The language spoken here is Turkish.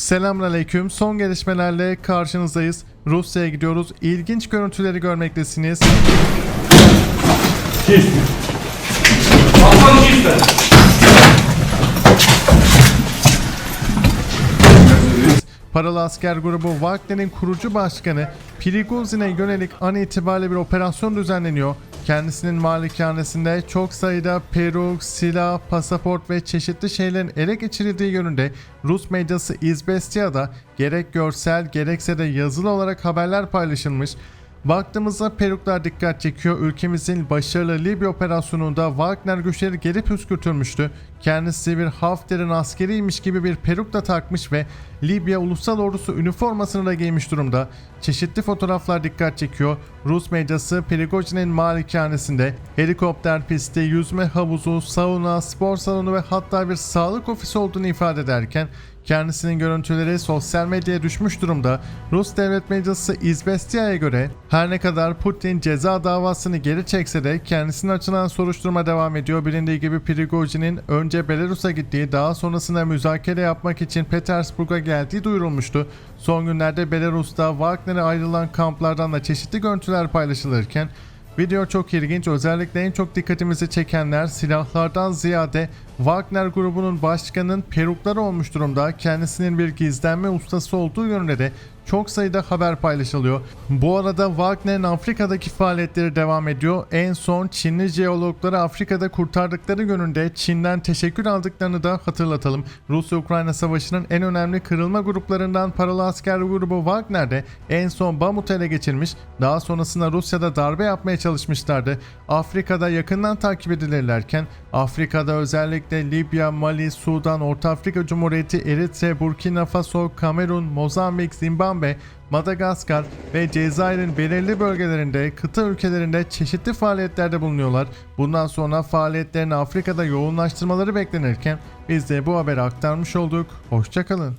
Selamünaleyküm. Son gelişmelerle karşınızdayız. Rusya'ya gidiyoruz. İlginç görüntüleri görmektesiniz. Çift. Paralı asker grubu Wagner'in kurucu başkanı Prigozhin'e yönelik an itibariyle bir operasyon düzenleniyor. Kendisinin malikanesinde çok sayıda peruk, silah, pasaport ve çeşitli şeylerin ele geçirildiği yönünde Rus medyası İzbestiya'da gerek görsel gerekse de yazılı olarak haberler paylaşılmış. Baktığımızda peruklar dikkat çekiyor. Ülkemizin başarılı Libya operasyonunda Wagner güçleri geri püskürtülmüştü. Kendisi bir Hafter'in askeriymiş gibi bir peruk da takmış ve Libya Ulusal Ordusu üniformasını da giymiş durumda. Çeşitli fotoğraflar dikkat çekiyor. Rus medyası Prigojin'in malikanesinde helikopter pisti, yüzme havuzu, sauna, spor salonu ve hatta bir sağlık ofisi olduğunu ifade ederken Kendisinin görüntüleri sosyal medyaya düşmüş durumda. Rus devlet medyası İzvestiya'ya göre her ne kadar Putin ceza davasını geri çekse de kendisine açılan soruşturma devam ediyor. Bilindiği gibi Prigojin'in önce Belarus'a gittiği daha sonrasında müzakere yapmak için Petersburg'a geldiği duyurulmuştu. Son günlerde Belarus'ta Wagner'e ayrılan kamplardan da çeşitli görüntüler paylaşılırken Video çok ilginç. Özellikle en çok dikkatimizi çekenler silahlardan ziyade Wagner grubunun başkanının perukları olmuş durumda. Kendisinin bir gizlenme ustası olduğu yönünde de çok sayıda haber paylaşılıyor. Bu arada Wagner'in Afrika'daki faaliyetleri devam ediyor. En son Çinli jeologları Afrika'da kurtardıkları yönünde Çin'den teşekkür aldıklarını da hatırlatalım. Rusya-Ukrayna savaşının en önemli kırılma gruplarından paralı asker grubu Wagner'de en son Bamut'u ele geçirmiş. Daha sonrasında Rusya'da darbe yapmaya çalışmışlardı. Afrika'da yakından takip edilirlerken Afrika'da özellikle Libya, Mali, Sudan, Orta Afrika Cumhuriyeti, Eritre, Burkina Faso, Kamerun, Mozambik, Zimbabwe, Madagaskar ve Cezayir'in belirli bölgelerinde, kıta ülkelerinde çeşitli faaliyetlerde bulunuyorlar. Bundan sonra faaliyetlerini Afrika'da yoğunlaştırmaları beklenirken biz de bu haberi aktarmış olduk. Hoşçakalın.